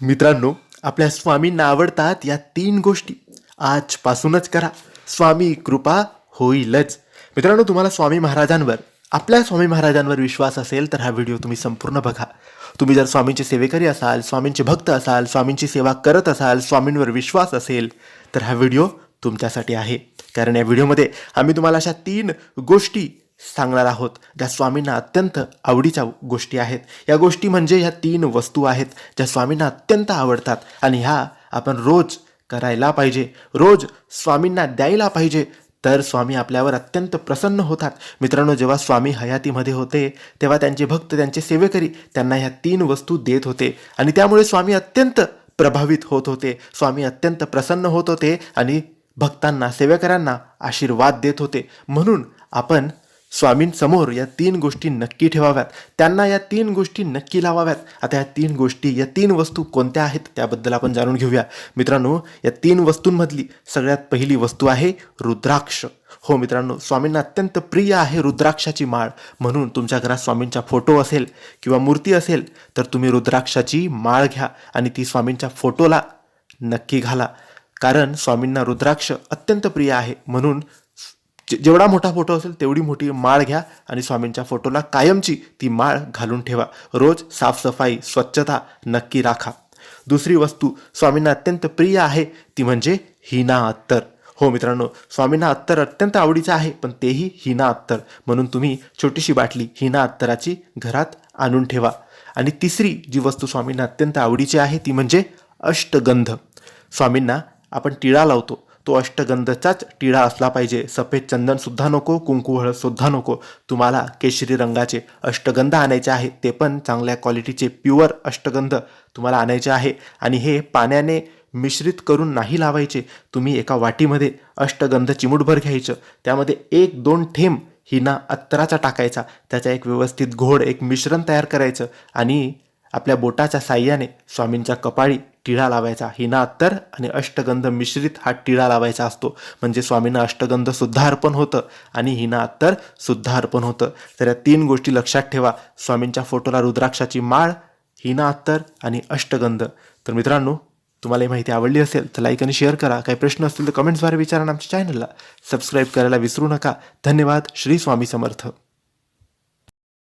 मित्रांनो आपल्या स्वामींना आवडतात या तीन गोष्टी. आजपासूनच करा. स्वामी कृपा होईलच. मित्रांनो तुम्हाला स्वामी महाराजांवर आपल्या स्वामी महाराजांवर विश्वास असेल तर हा व्हिडिओ तुम्ही संपूर्ण बघा. तुम्ही जर स्वामींचे सेवेकरी असाल स्वामींचे भक्त असाल स्वामींची सेवा करत असाल स्वामींवर विश्वास असेल तर हा व्हिडिओ तुमच्यासाठी आहे. कारण या व्हिडिओमध्ये आम्ही तुम्हाला अशा तीन गोष्टी सांगणार आहोत. ज्या स्वामींना अत्यंत आवडीच्या गोष्टी आहेत. या गोष्टी म्हणजे ह्या तीन वस्तू आहेत ज्या स्वामींना अत्यंत आवडतात. आणि ह्या आपण रोज करायला पाहिजे. रोज स्वामींना द्यायला पाहिजे. तर स्वामी आपल्यावर अत्यंत प्रसन्न होतात. मित्रांनो जेव्हा स्वामी हयातीमध्ये होते तेव्हा त्यांचे भक्त त्यांचे सेवेकरी त्यांना ह्या तीन वस्तू देत होते. आणि त्यामुळे स्वामी अत्यंत प्रभावित होत होते. स्वामी अत्यंत प्रसन्न होत होते आणि भक्तांना सेवेकरांना आशीर्वाद देत होते. म्हणून आपण स्वामींसमोर या तीन गोष्टी नक्की ठेवाव्यात. त्यांना या तीन गोष्टी नक्की लावाव्यात. आता या तीन गोष्टी या तीन वस्तू कोणत्या आहेत त्याबद्दल आपण जाणून घेऊया. मित्रांनो या तीन वस्तूंमधली सगळ्यात पहिली वस्तू आहे रुद्राक्ष. हो मित्रांनो स्वामींना अत्यंत प्रिय आहे रुद्राक्षाची माळ. म्हणून तुमच्या घरात स्वामींचा फोटो असेल किंवा मूर्ती असेल तर तुम्ही रुद्राक्षाची माळ घ्या आणि ती स्वामींच्या फोटोला नक्की घाला. कारण स्वामींना रुद्राक्ष अत्यंत प्रिय आहे. म्हणून जेवढा मोठा फोटो असेल तेवढी मोठी माळ घ्या आणि स्वामींच्या फोटोला कायमची ती माळ घालून ठेवा. रोज साफसफाई स्वच्छता नक्की राखा. दुसरी वस्तू स्वामींना अत्यंत प्रिय आहे ती म्हणजे हिना अत्तर. हो मित्रांनो स्वामींना अत्तर अत्यंत आवडीचं आहे पण तेही हिना अत्तर. म्हणून तुम्ही छोटीशी बाटली हिना अत्तराची घरात आणून ठेवा. आणि तिसरी जी वस्तू स्वामींना अत्यंत आवडीची आहे ती म्हणजे अष्टगंध. स्वामींना आपण टिळा लावतो. तो अष्टगंधचाच टिळा असला पाहिजे. सफेद चंदनसुद्धा नको कुंकू हळदसुद्धा नको. तुम्हाला केशरी रंगाचे अष्टगंध आणायचे आहे ते पण चांगल्या क्वालिटीचे प्युअर अष्टगंध तुम्हाला आणायचे आहे. आणि हे पाण्याने मिश्रित करून नाही लावायचे. तुम्ही एका वाटीमध्ये अष्टगंध चिमूटभर घ्यायचं. त्यामध्ये एक दोन थेंब हिना अत्तराचा टाकायचा. त्याचा एक व्यवस्थित घोड एक मिश्रण तयार करायचं. आणि आपल्या बोटाच्या साह्याने स्वामींच्या कपाळी टिळा लावायचा. हिना अत्तर आणि अष्टगंध मिश्रित हा टिळा लावायचा असतो. म्हणजे स्वामींना अष्टगंध सुद्धा अर्पण होतं आणि हिना अत्तर सुद्धा अर्पण होतं. तर या तीन गोष्टी लक्षात ठेवा. स्वामींच्या फोटोला रुद्राक्षाची माळ हिना अत्तर आणि अष्टगंध. तर मित्रांनो तुम्हाला ही माहिती आवडली असेल तर लाईक आणि शेअर करा. काही प्रश्न असतील तर कमेंट्सद्वारे विचारा आमच्या चॅनलला सबस्क्राईब करायला विसरू नका. धन्यवाद. श्री स्वामी समर्थ.